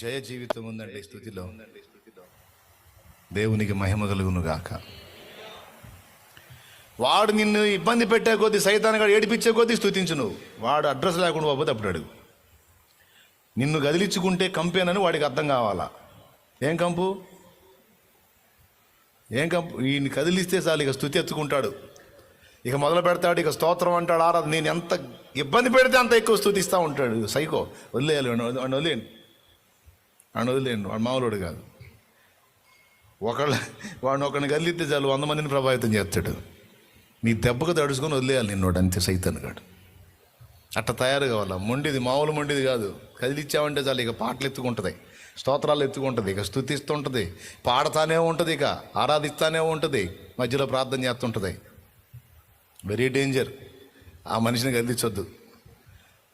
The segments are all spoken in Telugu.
జయ జీవితం ఉందండి స్థుతిలో. దేవునికి మహిమ కలుగును గాక వాడు నిన్ను ఇబ్బంది పెట్టే కొద్దీ సైతాన్ని ఏడిపించే కొద్దీ స్థుతించు నువ్వు వాడు అడ్రస్ లేకుండా పోతే అప్పుడు అడుగు. నిన్ను గదిలించుకుంటే కంపేనని వాడికి అర్థం కావాలా? ఏం కంపు? ఏం కంపు? ఈయన్ని కదిలిస్తే చాలు ఇక స్థుతి ఎత్తుకుంటాడు. ఇక మొదలు పెడతాడు ఇక స్తోత్రం అంటాడు ఆరాధన. నేను ఎంత ఇబ్బంది పెడితే అంత ఎక్కువ స్థుతిస్తూ ఉంటాడు. సైకో వదిలేయాలి వదిలేయండి వాడిని వదిలేయండి వాడు మామూలుడు కాదు. ఒకళ్ళ వాడిని ఒకరిని కదిలిస్తే చాలు వంద మందిని ప్రభావితం చేస్తాడు. నీ దెబ్బకు తడుచుకొని వదిలేయాలి నిన్నోడు అంతే సైతాన్ గాడు. అట్ట తయారు కావాలా? మొండిది మామూలు మొండిది కాదు. కదిలిచ్చామంటే చాలు ఇక పాటలు ఎత్తుకుంటుంది స్తోత్రాలు ఎత్తుకుంటుంది ఇక స్థుతిస్తుంటుంది పాడతానే ఉంటుంది ఇక ఆరాధిస్తానే ఉంటుంది మధ్యలో ప్రార్థన చేస్తుంటుంది. వెరీ డేంజర్ ఆ మనిషిని కదిలించొద్దు.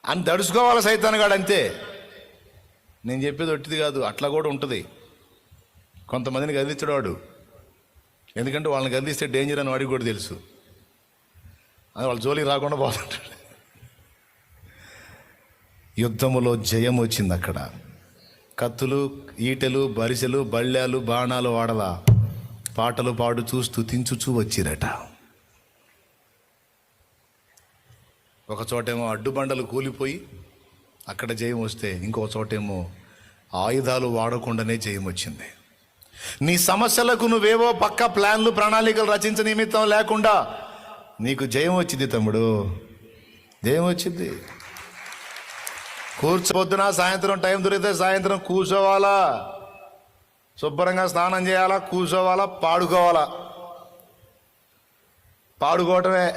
అని తడుచుకోవాలి సైతానగాడు అంతే. నేను చెప్పేది ఒట్టిది కాదు అట్లా కూడా ఉంటుంది. కొంతమందిని గదిలించడం వాడు ఎందుకంటే వాళ్ళని గదిలిస్తే డేంజర్ అని వాడికి కూడా తెలుసు. అది వాళ్ళ జోలికి రాకుండా పోతుంటాడు. యుద్ధములో జయం వచ్చింది అక్కడ. కత్తులు ఈటెలు బరిసెలు బళ్ళాలు బాణాలు వాడలా. పాటలు పాడుచూ స్తుతించుచూ వచ్చిరట. ఒక చోటేమో అడ్డుబండలు కూలిపోయి అక్కడ జయం వస్తే ఇంకో చోటేమో ఆయుధాలు వాడకుండానే జయం వచ్చింది. నీ సమస్యలకు నువ్వేవో పక్క ప్లాన్లు ప్రణాళికలు రచించ నిమిత్తం లేకుండా నీకు జయం వచ్చింది తమ్ముడు. జయం వచ్చింది. కూర్చోవద్దున సాయంత్రం టైం దొరికితే సాయంత్రం కూర్చోవాలా? శుభ్రంగా స్నానం చేయాలా? కూర్చోవాలా? పాడుకోవాలా? పాడుకోవటమే.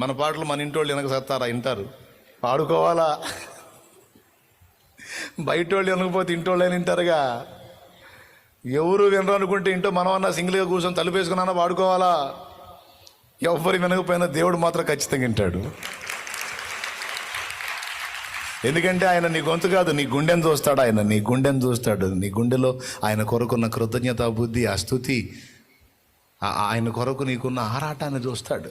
మన పాటలు మన ఇంటి వాళ్ళు వెనక సత్తారా? వింటారు. పాడుకోవాలా? బయట వాళ్ళు వినకపోతే ఇంటోళ్ళు అని వింటారుగా ఎవరు వినరు అనుకుంటే ఇంటో మనం అన్నా సింగిల్గా కూర్చొని తలుపేసుకున్నా వాడుకోవాలా ఎవరు వినకపోయినా దేవుడు మాత్రం ఖచ్చితంగా వింటాడు. ఎందుకంటే ఆయన నీ గొంతు కాదు నీ గుండెను చూస్తాడు ఆయన నీ గుండెను చూస్తాడు. నీ గుండెలో ఆయన కొరకున్న కృతజ్ఞత బుద్ధి ఆ స్థుతి ఆయన కొరకు నీకున్న ఆరాటాన్ని చూస్తాడు.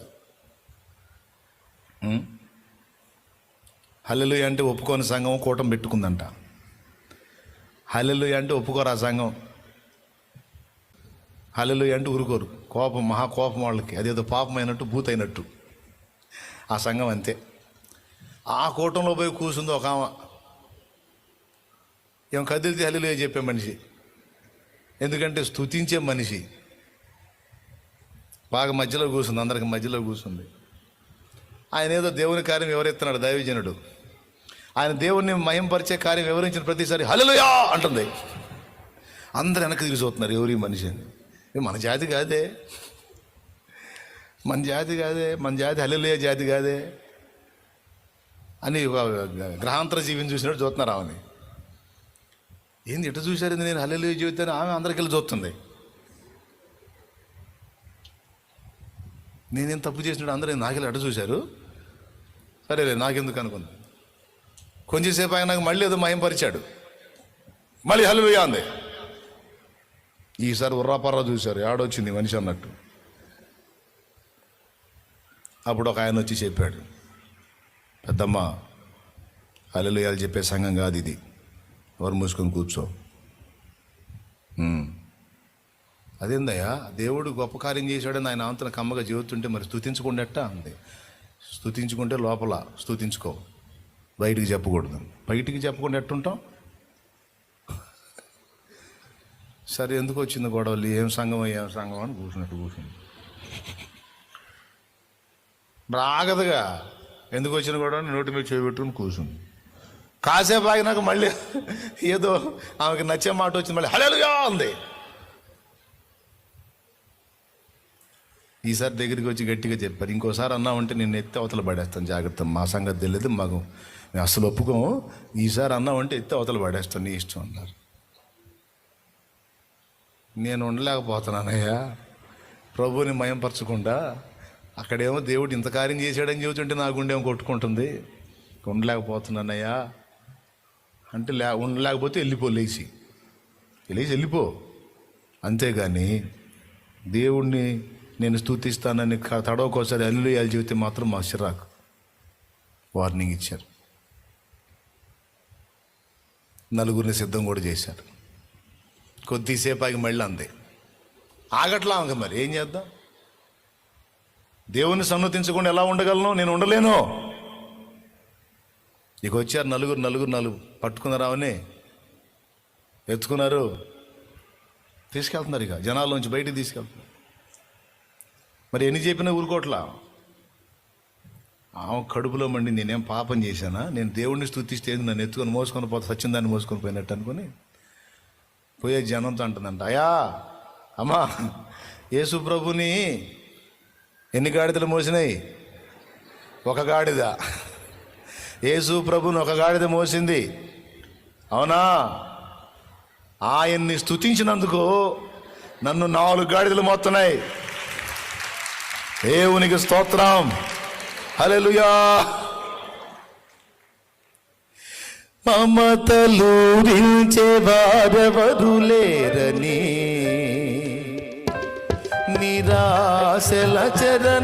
హల్లెలు అంటే ఒప్పుకోని సంఘం కూటం పెట్టుకుందంట. హల్లెలు అంటే ఒప్పుకోరు ఆ సంఘం? హల్లెలు అంటే ఊరుకోరు. కోపం మహా కోపం వాళ్ళకి. అదేదో పాపం అయినట్టు భూతైనట్టు ఆ సంఘం అంతే. ఆ కూటంలో పోయి కూర్చుంది ఒక ఆమె. ఏం కదిలితే హల్లులే చెప్పే మనిషి. ఎందుకంటే స్తుతించే మనిషి. బాగా మధ్యలో కూర్చుంది అందరికి మధ్యలో కూర్చుంది. ఆయన ఏదో దేవుని కార్యం వివరిస్తున్నాడు దైవజనుడు. ఆయన దేవుణ్ణి మయంపరిచే కార్యం వివరించిన ప్రతిసారి హలలుయా అంటుంది. అందరు వెనక్కి తిరిగి చూస్తున్నారు ఎవరి మనిషి అని. మన జాతి కాదే. మన జాతి కాదే. మన జాతి హల్లెలూయా జాతి కాదే. అని గ్రహాంతర జీవిని చూసినట్టు చూస్తున్నారు ఆమెని ఏంది ఎటు చూశారు నేను హల్లెలూయా జీవితాన్ని ఆమె అందరికి వెళ్ళి చూస్తుంది. నేనేం తప్పు చేసినట్టు అందరూ నాకెళ్ళి అటు చూశారు? సరేలే నాకెందుకు అనుకుంది? కొంచెంసేపు ఆయన మళ్ళీ ఏదో మయంపరిచాడు మళ్ళీ హల్లుయా అంది. ఈసారి ఉర్రాపర్రా చూశారు ఆడొచ్చింది మనిషి అన్నట్టు. అప్పుడు ఒక ఆయన వచ్చి చెప్పాడు పెద్దమ్మ హల్లెలూయాలు చెప్పే సంఘం కాదు ఇది ఎవరు మూసుకొని కూర్చో. అదేందయ్యా దేవుడు గొప్ప కార్యం చేశాడని ఆయన అంతన కమ్మగా జీవితుంటే మరి స్థుతించకుండా అంది. స్థుతించుకుంటే లోపల స్థుతించుకో బయటికి చెప్పకూడదు. బయటికి చెప్పకుండా ఎట్టుంటాం? సరే ఎందుకు వచ్చింది గొడవలు? ఏం సంఘం ఏం సంఘం అని కూర్చున్నట్టు కూర్చుంది. బాగదుగా ఎందుకు వచ్చిన గొడవ నోటి మీద చేపెట్టుకుని కూర్చుంది. కాసేపు ఆగినాక మళ్ళీ ఏదో ఆమెకి నచ్చే మాట వచ్చింది మళ్ళీ హలలుగా ఉంది. ఈసారి దగ్గరికి వచ్చి గట్టిగా చెప్పారు. ఇంకోసారి అన్నామంటే నేను ఎత్తి అవతల పడేస్తాను జాగ్రత్త. మా సంగతి తెలియదు మాకు మేము అసలు ఒప్పుకో ఈసారి అన్నామంటే ఎత్తి అవతల పడేస్తాను నీ ఇష్టం అన్నారు. నేను ఉండలేకపోతున్నానయ్యా. ప్రభువుని మయంపరచకుండా అక్కడేమో దేవుడు ఇంత కార్యం చేశాడని చెబుతుంటే నా గుండెమో కొట్టుకుంటుంది. ఉండలేకపోతున్నానయ్యా. అంటే లే ఉండలేకపోతే వెళ్ళిపో లేచి. లేచి వెళ్ళిపో. అంతేగాని దేవుణ్ణి నేను స్థుతిస్తానని తడవకోసారి అల్లుయాలు చెబితే మాత్రం మా చిరాకు వార్నింగ్ ఇచ్చారు. నలుగురిని సిద్ధం కూడా చేశారు. కొద్దిసేపు ఆగి మళ్ళీ అంది ఆగట్లా ఇంక మరి ఏం చేద్దాం? దేవుని సన్నతించకుండా ఎలా ఉండగలను? నేను ఉండలేను. ఇక వచ్చారు నలుగురు నలుగురు నలుగురు. పట్టుకున్నారు అవని ఎత్తుకున్నారు. తీసుకెళ్తున్నారు ఇక. జనాల్లోంచి బయటికి తీసుకెళ్తున్నారు. మరి ఎన్ని చెప్పినా ఊరుకోట్లా? ఆమె కడుపులో మండి నేనేం పాపం చేశానా? నేను దేవుడిని స్థుతిస్తే నన్ను ఎత్తుకొని మోసుకొని పోతే సచ్చిందాన్ని మోసుకొని పోయినట్టు అనుకుని పోయే జనంతో అంటుందంట అయా అమ్మా యేసు ప్రభుని ఎన్ని గాడిదలు మోసినాయి? ఒక గాడిద. యేసు ప్రభుని ఒక గాడిద మోసింది. అవునా? ఆయన్ని స్తుతించినందుకు నన్ను నాలుగు గాడిదలు మోస్తున్నాయి. దేవునికి స్తోత్రం. హల్లెలూయా. మమతలూరించే వారెవరు లేరని. నిరాశల చెర